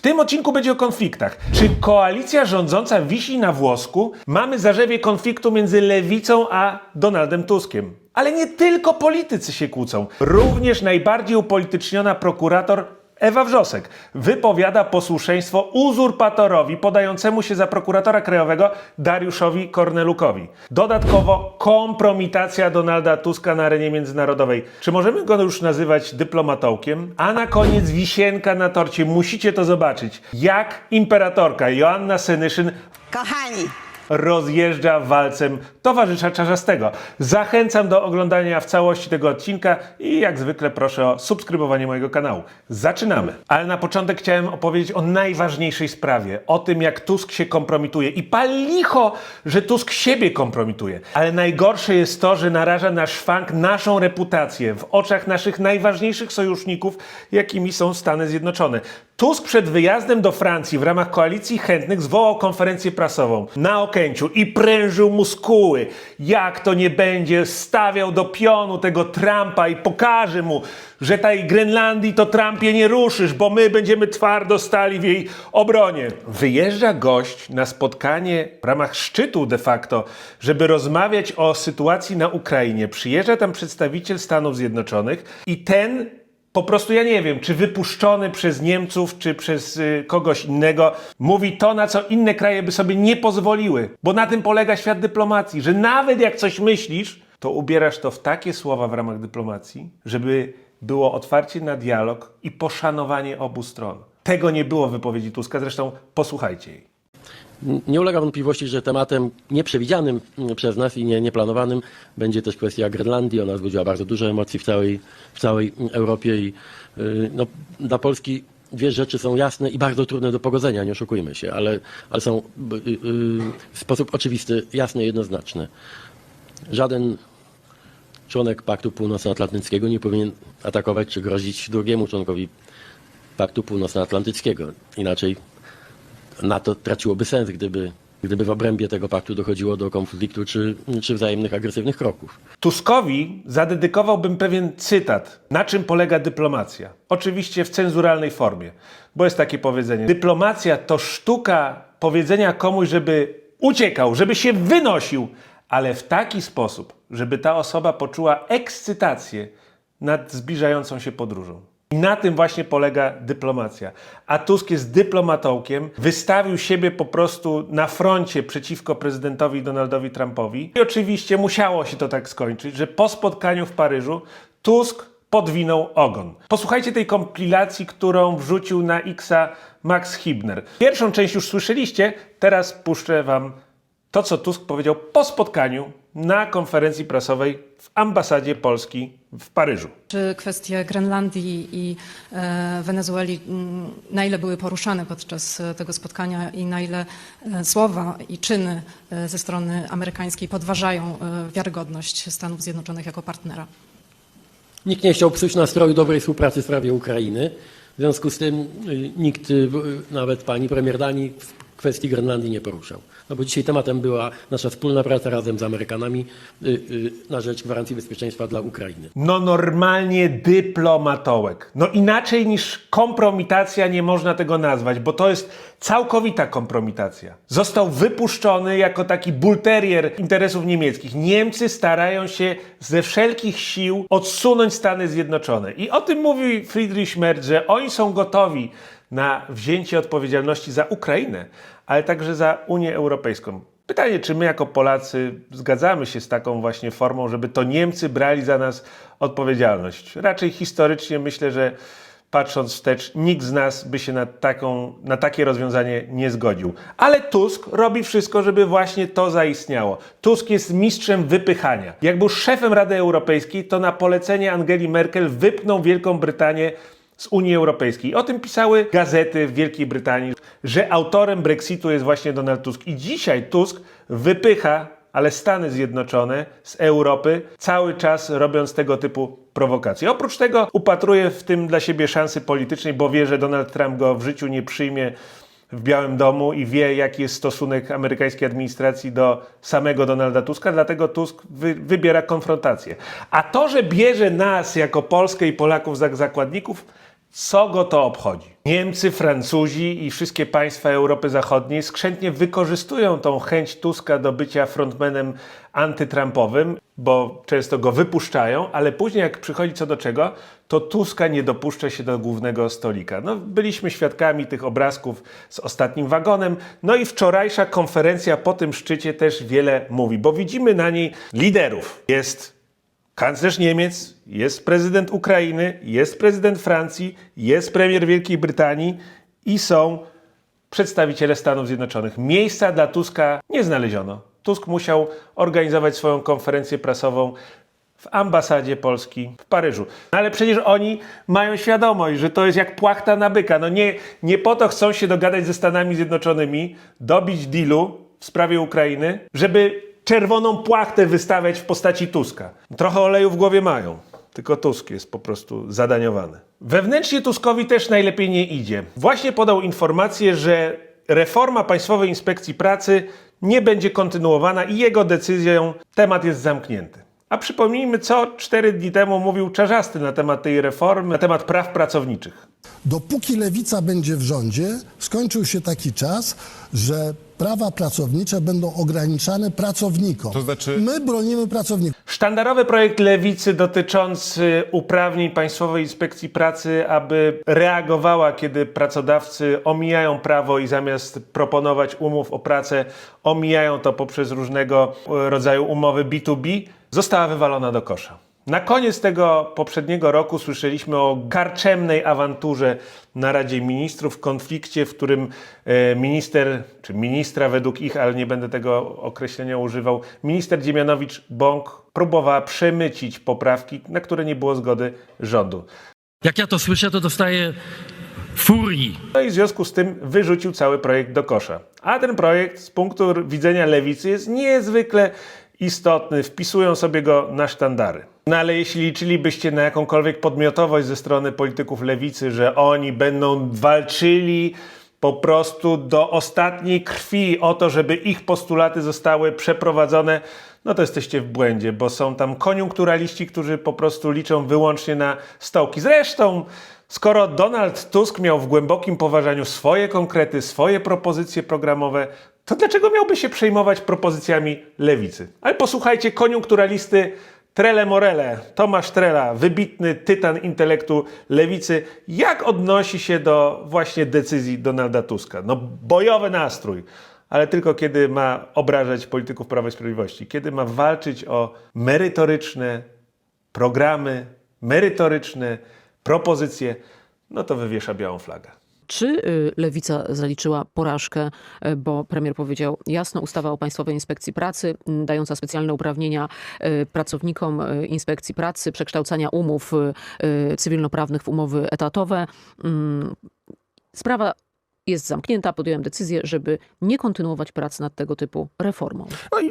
W tym odcinku będzie o konfliktach. Czy koalicja rządząca wisi na włosku? Mamy zarzewie konfliktu między lewicą a Donaldem Tuskiem. Ale nie tylko politycy się kłócą. Również najbardziej upolityczniona prokurator Ewa Wrzosek wypowiada posłuszeństwo uzurpatorowi podającemu się za prokuratora krajowego Dariuszowi Kornelukowi. Dodatkowo kompromitacja Donalda Tuska na arenie międzynarodowej. Czy możemy go już nazywać dyplomatołkiem? A na koniec wisienka na torcie. Musicie to zobaczyć. Jak imperatorka Joanna Senyszyn Kochani, rozjeżdża walcem towarzysza Czarzastego. Zachęcam do oglądania w całości tego odcinka i jak zwykle proszę o subskrybowanie mojego kanału. Zaczynamy. Ale na początek chciałem opowiedzieć o najważniejszej sprawie. O tym, jak Tusk się kompromituje. I pal licho, że Tusk siebie kompromituje. Ale najgorsze jest to, że naraża na szwank naszą reputację w oczach naszych najważniejszych sojuszników, jakimi są Stany Zjednoczone. Tusk przed wyjazdem do Francji w ramach koalicji chętnych zwołał konferencję prasową na I prężył muskuły. Jak to nie będzie stawiał do pionu tego Trumpa i pokaże mu, że tej Grenlandii to Trumpie nie ruszysz, bo my będziemy twardo stali w jej obronie. Wyjeżdża gość na spotkanie w ramach szczytu de facto, żeby rozmawiać o sytuacji na Ukrainie. Przyjeżdża tam przedstawiciel Stanów Zjednoczonych i ten po prostu ja nie wiem, czy wypuszczony przez Niemców, czy przez y, kogoś innego, mówi to, na co inne kraje by sobie nie pozwoliły. Bo na tym polega świat dyplomacji, że nawet jak coś myślisz, to ubierasz to w takie słowa w ramach dyplomacji, żeby było otwarcie na dialog i poszanowanie obu stron. Tego nie było w wypowiedzi Tuska, zresztą posłuchajcie jej. Nie ulega wątpliwości, że tematem nieprzewidzianym przez nas i nie, nieplanowanym będzie też kwestia Grenlandii. Ona wzbudziła bardzo dużo emocji w całej, w całej Europie i y, no, dla Polski dwie rzeczy są jasne i bardzo trudne do pogodzenia, nie oszukujmy się, ale, ale są y, y, w sposób oczywisty, jasne i jednoznaczne. Żaden członek Paktu Północnoatlantyckiego nie powinien atakować czy grozić drugiemu członkowi Paktu Północnoatlantyckiego. Inaczej NATO traciłoby sens, gdyby, gdyby w obrębie tego paktu dochodziło do konfliktu czy, czy wzajemnych agresywnych kroków. Tuskowi zadedykowałbym pewien cytat. Na czym polega dyplomacja? Oczywiście w cenzuralnej formie, bo jest takie powiedzenie. Dyplomacja to sztuka powiedzenia komuś, żeby uciekał, żeby się wynosił, ale w taki sposób, żeby ta osoba poczuła ekscytację nad zbliżającą się podróżą. I na tym właśnie polega dyplomacja. A Tusk jest dyplomatołkiem, wystawił siebie po prostu na froncie przeciwko prezydentowi Donaldowi Trumpowi. I oczywiście musiało się to tak skończyć, że po spotkaniu w Paryżu Tusk podwinął ogon. Posłuchajcie tej kompilacji, którą wrzucił na Xa Max Hibner. Pierwszą część już słyszeliście, teraz puszczę wam to, co Tusk powiedział po spotkaniu na konferencji prasowej w ambasadzie Polski w Paryżu. Czy kwestie Grenlandii i e, Wenezueli, mm, na ile były poruszane podczas e, tego spotkania i na ile e, słowa i czyny e, ze strony amerykańskiej podważają e, wiarygodność Stanów Zjednoczonych jako partnera? Nikt nie chciał psuć nastroju dobrej współpracy w sprawie Ukrainy. W związku z tym y, nikt, y, nawet pani premier Danii, kwestii Grenlandii nie poruszał. No bo dzisiaj tematem była nasza wspólna praca razem z Amerykanami y, y, na rzecz gwarancji bezpieczeństwa dla Ukrainy. No normalnie dyplomatołek. No inaczej niż kompromitacja nie można tego nazwać, bo to jest całkowita kompromitacja. Został wypuszczony jako taki bulterier interesów niemieckich. Niemcy starają się ze wszelkich sił odsunąć Stany Zjednoczone. I o tym mówi Friedrich Merz, że oni są gotowi na wzięcie odpowiedzialności za Ukrainę, ale także za Unię Europejską. Pytanie, czy my jako Polacy zgadzamy się z taką właśnie formą, żeby to Niemcy brali za nas odpowiedzialność? Raczej historycznie myślę, że patrząc wstecz, nikt z nas by się na, taką, na takie rozwiązanie nie zgodził. Ale Tusk robi wszystko, żeby właśnie to zaistniało. Tusk jest mistrzem wypychania. Jak był szefem Rady Europejskiej, to na polecenie Angeli Merkel wypnął Wielką Brytanię z Unii Europejskiej. O tym pisały gazety w Wielkiej Brytanii, że autorem Brexitu jest właśnie Donald Tusk. I dzisiaj Tusk wypycha, ale Stany Zjednoczone z Europy, cały czas robiąc tego typu prowokacje. Oprócz tego upatruje w tym dla siebie szansy politycznej, bo wie, że Donald Trump go w życiu nie przyjmie w Białym Domu i wie, jaki jest stosunek amerykańskiej administracji do samego Donalda Tuska, dlatego Tusk wy, wybiera konfrontację. A to, że bierze nas jako Polskę i Polaków za zakładników, Co go to obchodzi? Niemcy, Francuzi i wszystkie państwa Europy Zachodniej skrzętnie wykorzystują tą chęć Tuska do bycia frontmanem antytrumpowym, bo często go wypuszczają, ale później jak przychodzi co do czego, to Tuska nie dopuszcza się do głównego stolika. No, byliśmy świadkami tych obrazków z ostatnim wagonem, no i wczorajsza konferencja po tym szczycie też wiele mówi, bo widzimy na niej liderów. Jest kanclerz Niemiec, jest prezydent Ukrainy, jest prezydent Francji, jest premier Wielkiej Brytanii i są przedstawiciele Stanów Zjednoczonych. Miejsca dla Tuska nie znaleziono. Tusk musiał organizować swoją konferencję prasową w ambasadzie Polski w Paryżu. No ale przecież oni mają świadomość, że to jest jak płachta na byka. No nie, nie po to chcą się dogadać ze Stanami Zjednoczonymi, dobić dealu w sprawie Ukrainy, żeby czerwoną płachtę wystawiać w postaci Tuska. Trochę oleju w głowie mają. Tylko Tusk jest po prostu zadaniowany. Wewnętrznie Tuskowi też najlepiej nie idzie. Właśnie podał informację, że reforma Państwowej Inspekcji Pracy nie będzie kontynuowana i jego decyzją temat jest zamknięty. A przypomnijmy, co cztery dni temu mówił Czarzasty na temat tej reformy, na temat praw pracowniczych. Dopóki lewica będzie w rządzie, skończył się taki czas, że prawa pracownicze będą ograniczane pracownikom. To znaczy- My bronimy pracowników. Sztandarowy projekt lewicy dotyczący uprawnień Państwowej Inspekcji Pracy, aby reagowała, kiedy pracodawcy omijają prawo i zamiast proponować umów o pracę, omijają to poprzez różnego rodzaju umowy B2B, została wywalona do kosza. Na koniec tego poprzedniego roku słyszeliśmy o karczemnej awanturze na Radzie Ministrów, konflikcie, w którym e, minister, czy ministra według ich, ale nie będę tego określenia używał, minister Dziemianowicz-Bąk próbowała przemycić poprawki, na które nie było zgody rządu. Jak ja to słyszę, to dostaję furii. No i w związku z tym wyrzucił cały projekt do kosza. A ten projekt z punktu widzenia lewicy jest niezwykle istotny, wpisują sobie go na sztandary. No ale jeśli liczylibyście na jakąkolwiek podmiotowość ze strony polityków lewicy, że oni będą walczyli po prostu do ostatniej krwi o to, żeby ich postulaty zostały przeprowadzone, no to jesteście w błędzie, bo są tam koniunkturaliści, którzy po prostu liczą wyłącznie na stołki. Zresztą, skoro Donald Tusk miał w głębokim poważaniu swoje konkrety, swoje propozycje programowe, to dlaczego miałby się przejmować propozycjami lewicy? Ale posłuchajcie koniunkturalisty Trele Morele, Tomasz Trela, wybitny tytan intelektu lewicy, jak odnosi się do właśnie decyzji Donalda Tuska? No bojowy nastrój, ale tylko kiedy ma obrażać polityków Prawa i Sprawiedliwości, kiedy ma walczyć o merytoryczne programy, merytoryczne propozycje, no to wywiesza białą flagę. Czy y, lewica zaliczyła porażkę, y, bo premier powiedział jasno, ustawa o Państwowej Inspekcji Pracy, y, dająca specjalne uprawnienia y, pracownikom Inspekcji Pracy, przekształcania umów cywilnoprawnych w umowy etatowe. Mm, Sprawa jest zamknięta. Podjąłem decyzję, żeby nie kontynuować prac nad tego typu reformą. No i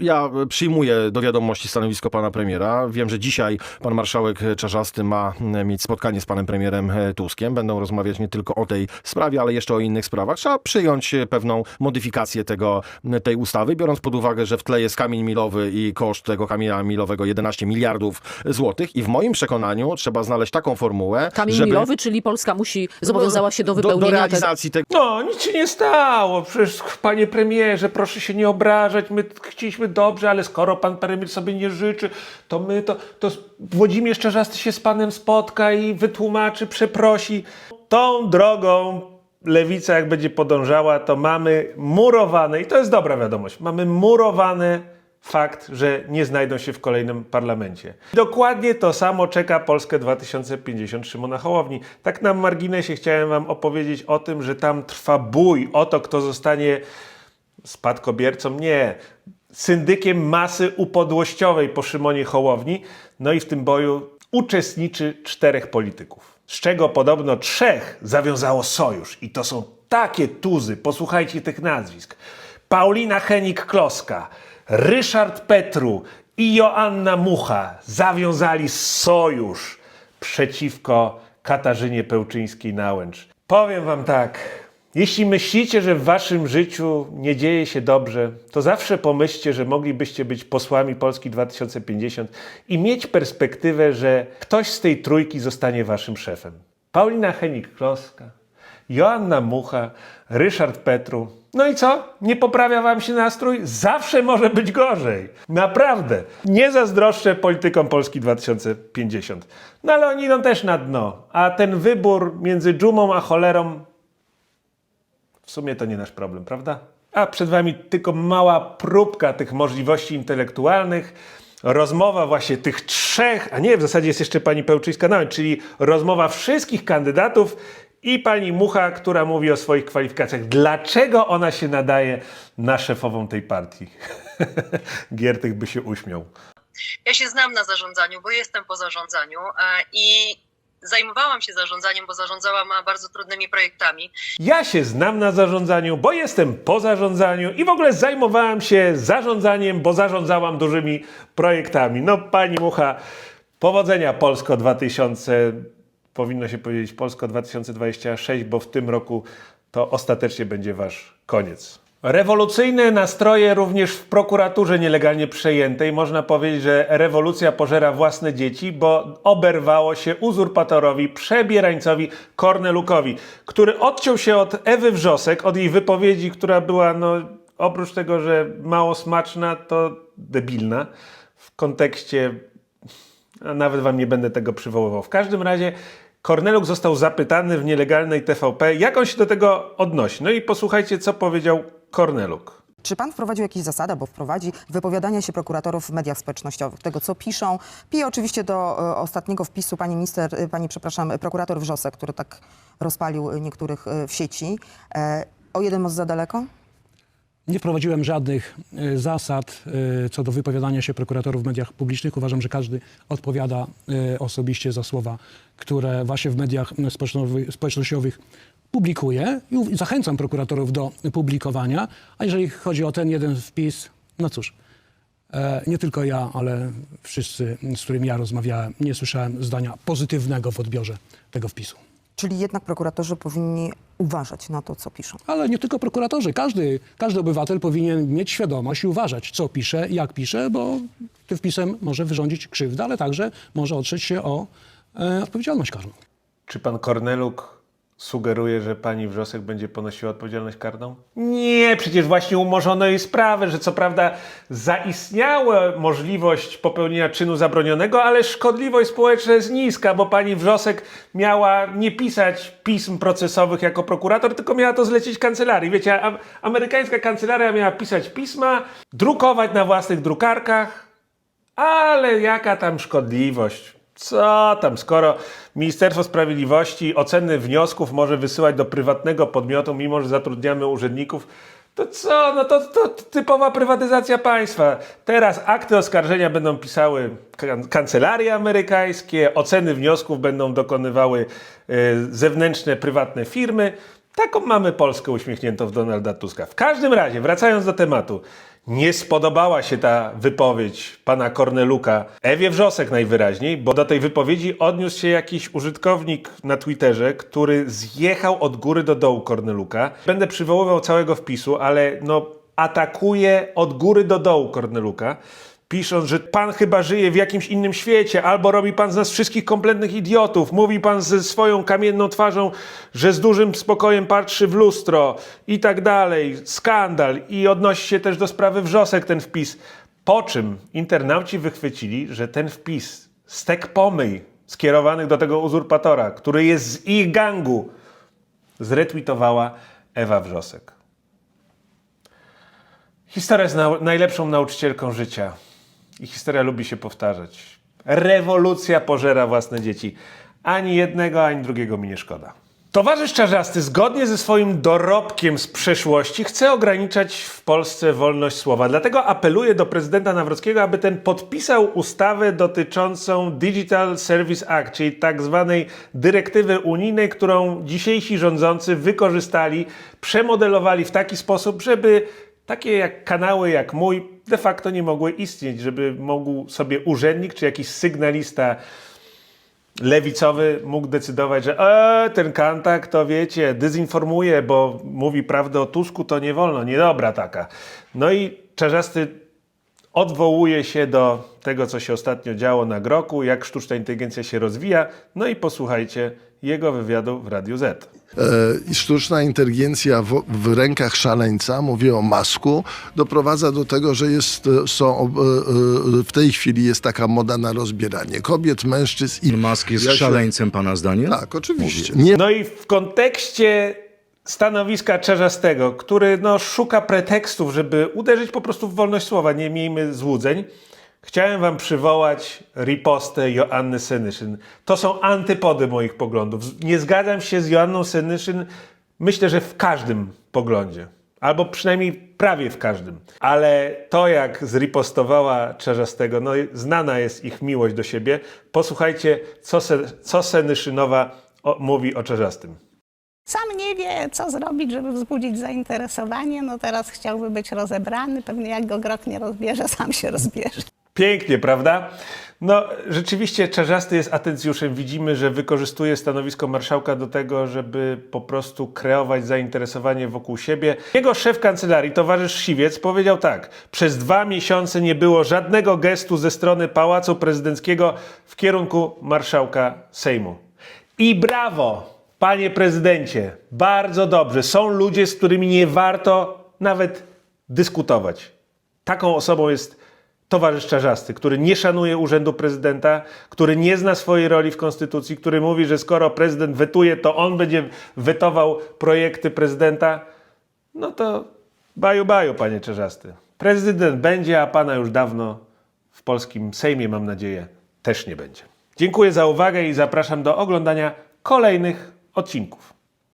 ja przyjmuję do wiadomości stanowisko pana premiera. Wiem, że dzisiaj pan marszałek Czarzasty ma mieć spotkanie z panem premierem Tuskiem. Będą rozmawiać nie tylko o tej sprawie, ale jeszcze o innych sprawach. Trzeba przyjąć pewną modyfikację tego, tej ustawy, biorąc pod uwagę, że w tle jest kamień milowy i koszt tego kamienia milowego 11 miliardów złotych. I w moim przekonaniu trzeba znaleźć taką formułę, Kamień żeby... milowy, czyli Polska musi, zobowiązała się do do, do wypełnienia tego. realizacji tego. No, nic się nie stało. Przecież, panie premierze, proszę się nie obrażać. My chcieliśmy dobrze, ale skoro pan premier sobie nie życzy, to my to, to Włodzimierz Czarzasty się z panem spotka i wytłumaczy, przeprosi. Tą drogą lewica, jak będzie podążała, to mamy murowane, i to jest dobra wiadomość, mamy murowany fakt, że nie znajdą się w kolejnym parlamencie. Dokładnie to samo czeka Polskę 2050 Szymona Hołowni. Tak na marginesie chciałem wam opowiedzieć o tym, że tam trwa bój o to, kto zostanie spadkobiercą, nie, syndykiem masy upodłościowej po Szymonie Hołowni. No i w tym boju uczestniczy czterech polityków, z czego podobno trzech zawiązało sojusz. I to są takie tuzy, posłuchajcie tych nazwisk. Paulina Henik-Kloska, Ryszard Petru i Joanna Mucha zawiązali sojusz przeciwko Katarzynie Pełczyńskiej-Nałęcz. Powiem wam tak, jeśli myślicie, że w waszym życiu nie dzieje się dobrze, to zawsze pomyślcie, że moglibyście być posłami Polski 2050 i mieć perspektywę, że ktoś z tej trójki zostanie waszym szefem. Paulina Henik-Kloska, Joanna Mucha, Ryszard Petru. No i co? Nie poprawia wam się nastrój? Zawsze może być gorzej. Naprawdę. Nie zazdroszczę politykom Polski 2050. No ale oni idą też na dno. A ten wybór między dżumą a cholerą w sumie to nie nasz problem, prawda? A przed Wami tylko mała próbka tych możliwości intelektualnych. Rozmowa właśnie tych trzech, a nie, w zasadzie jest jeszcze pani Pełczyńska nawet, czyli rozmowa wszystkich kandydatów i pani Mucha, która mówi o swoich kwalifikacjach. Dlaczego ona się nadaje na szefową tej partii? Giertych by się uśmiał. Ja się znam na zarządzaniu, bo jestem po zarządzaniu e, i zajmowałam się zarządzaniem, bo zarządzałam bardzo trudnymi projektami. Ja się znam na zarządzaniu, bo jestem po zarządzaniu i w ogóle zajmowałam się zarządzaniem, bo zarządzałam dużymi projektami. No, pani Mucha, powodzenia Polsko 2000, powinno się powiedzieć Polsko 2026, bo w tym roku to ostatecznie będzie wasz koniec. Rewolucyjne nastroje również w prokuraturze nielegalnie przejętej. Można powiedzieć, że rewolucja pożera własne dzieci, bo oberwało się uzurpatorowi, przebierańcowi Kornelukowi, który odciął się od Ewy Wrzosek, od jej wypowiedzi, która była, no, oprócz tego, że mało smaczna, to debilna w kontekście nawet wam nie będę tego przywoływał. W każdym razie Korneluk został zapytany w nielegalnej TVP, jak on się do tego odnosi. No i posłuchajcie, co powiedział Korneluk. Czy pan wprowadził jakieś zasady, bo wprowadzi wypowiadania się prokuratorów w mediach społecznościowych, tego co piszą? Piję oczywiście do e, ostatniego wpisu pani minister, e, pani, przepraszam, prokurator Wrzosek, który tak rozpalił e, niektórych e, w sieci. E, o jeden most za daleko? Nie wprowadziłem żadnych e, zasad e, co do wypowiadania się prokuratorów w mediach publicznych. Uważam, że każdy odpowiada e, osobiście za słowa, które właśnie w mediach m, społecznowy- społecznościowych publikuje i zachęcam prokuratorów do publikowania. A jeżeli chodzi o ten jeden wpis, no cóż, e, nie tylko ja, ale wszyscy, z którymi ja rozmawiałem, nie słyszałem zdania pozytywnego w odbiorze tego wpisu. Czyli jednak prokuratorzy powinni uważać na to, co piszą. Ale nie tylko prokuratorzy. Każdy, każdy obywatel powinien mieć świadomość i uważać, co pisze, jak pisze, bo tym wpisem może wyrządzić krzywdę, ale także może otrzeć się o e, odpowiedzialność karną. Czy pan Korneluk sugeruje, że pani Wrzosek będzie ponosiła odpowiedzialność karną? Nie, przecież właśnie umorzono jej sprawę, że co prawda zaistniała możliwość popełnienia czynu zabronionego, ale szkodliwość społeczna jest niska, bo pani Wrzosek miała nie pisać pism procesowych jako prokurator, tylko miała to zlecić kancelarii. Wiecie, amerykańska kancelaria miała pisać pisma, drukować na własnych drukarkach, ale jaka tam szkodliwość? Co tam, skoro Ministerstwo Sprawiedliwości oceny wniosków może wysyłać do prywatnego podmiotu, mimo że zatrudniamy urzędników, to co? No to, to typowa prywatyzacja państwa. Teraz akty oskarżenia będą pisały kan- kancelarie amerykańskie, oceny wniosków będą dokonywały e, zewnętrzne, prywatne firmy. Taką mamy Polskę uśmiechniętą w Donalda Tuska. W każdym razie, wracając do tematu, nie spodobała się ta wypowiedź pana Korneluka Ewie Wrzosek najwyraźniej, bo do tej wypowiedzi odniósł się jakiś użytkownik na Twitterze, który zjechał od góry do dołu Korneluka. Będę przywoływał całego wpisu, ale no atakuje od góry do dołu Korneluka. Pisząc, że pan chyba żyje w jakimś innym świecie, albo robi pan z nas wszystkich kompletnych idiotów. Mówi pan ze swoją kamienną twarzą, że z dużym spokojem patrzy w lustro i tak dalej. Skandal. I odnosi się też do sprawy wrzosek ten wpis. Po czym internauci wychwycili, że ten wpis, stek pomyj skierowanych do tego uzurpatora, który jest z ich gangu, zretweetowała Ewa Wrzosek. Historia jest nau- najlepszą nauczycielką życia. I historia lubi się powtarzać. Rewolucja pożera własne dzieci. Ani jednego, ani drugiego mi nie szkoda. Towarzysz Czarzasty, zgodnie ze swoim dorobkiem z przeszłości, chce ograniczać w Polsce wolność słowa. Dlatego apeluje do prezydenta Nawrockiego, aby ten podpisał ustawę dotyczącą Digital Service Act, czyli tak zwanej dyrektywy unijnej, którą dzisiejsi rządzący wykorzystali, przemodelowali w taki sposób, żeby takie jak kanały jak mój de facto nie mogły istnieć, żeby mógł sobie urzędnik czy jakiś sygnalista lewicowy mógł decydować, że e, ten kantak to wiecie, dezinformuje, bo mówi prawdę o Tusku, to nie wolno, niedobra taka. No i Czarzasty odwołuje się do tego, co się ostatnio działo na Groku, jak sztuczna inteligencja się rozwija. No i posłuchajcie jego wywiadu w Radiu Z. E, sztuczna inteligencja w, w rękach szaleńca, mówię o masku, doprowadza do tego, że jest, e, są, e, w tej chwili jest taka moda na rozbieranie kobiet, mężczyzn i... Musk jest Ja się- szaleńcem, pana zdaniem? Tak, oczywiście. Nie No i w kontekście stanowiska Czarzastego, który no, szuka pretekstów, żeby uderzyć po prostu w wolność słowa, nie miejmy złudzeń, chciałem wam przywołać ripostę Joanny Senyszyn. To są antypody moich poglądów. Nie zgadzam się z Joanną Senyszyn, myślę, że w każdym poglądzie. Albo przynajmniej prawie w każdym. Ale to, jak zripostowała Czarzastego, no znana jest ich miłość do siebie. Posłuchajcie, co, se, co Senyszynowa o, mówi o Czarzastym. Sam nie wie, co zrobić, żeby wzbudzić zainteresowanie. No teraz chciałby być rozebrany. Pewnie jak go grok nie rozbierze, sam się rozbierze. Pięknie, prawda? No, rzeczywiście Czarzasty jest atencjuszem. Widzimy, że wykorzystuje stanowisko marszałka do tego, żeby po prostu kreować zainteresowanie wokół siebie. Jego szef kancelarii, towarzysz Siwiec, powiedział tak. Przez dwa miesiące nie było żadnego gestu ze strony Pałacu Prezydenckiego w kierunku marszałka Sejmu. I brawo, panie prezydencie. Bardzo dobrze. Są ludzie, z którymi nie warto nawet dyskutować. Taką osobą jest towarzysz Czarzasty, który nie szanuje urzędu prezydenta, który nie zna swojej roli w konstytucji, który mówi, że skoro prezydent wetuje, to on będzie wetował projekty prezydenta. No to baju baju, panie Czarzasty. Prezydent będzie, a pana już dawno w polskim Sejmie, mam nadzieję, też nie będzie. Dziękuję za uwagę i zapraszam do oglądania kolejnych odcinków.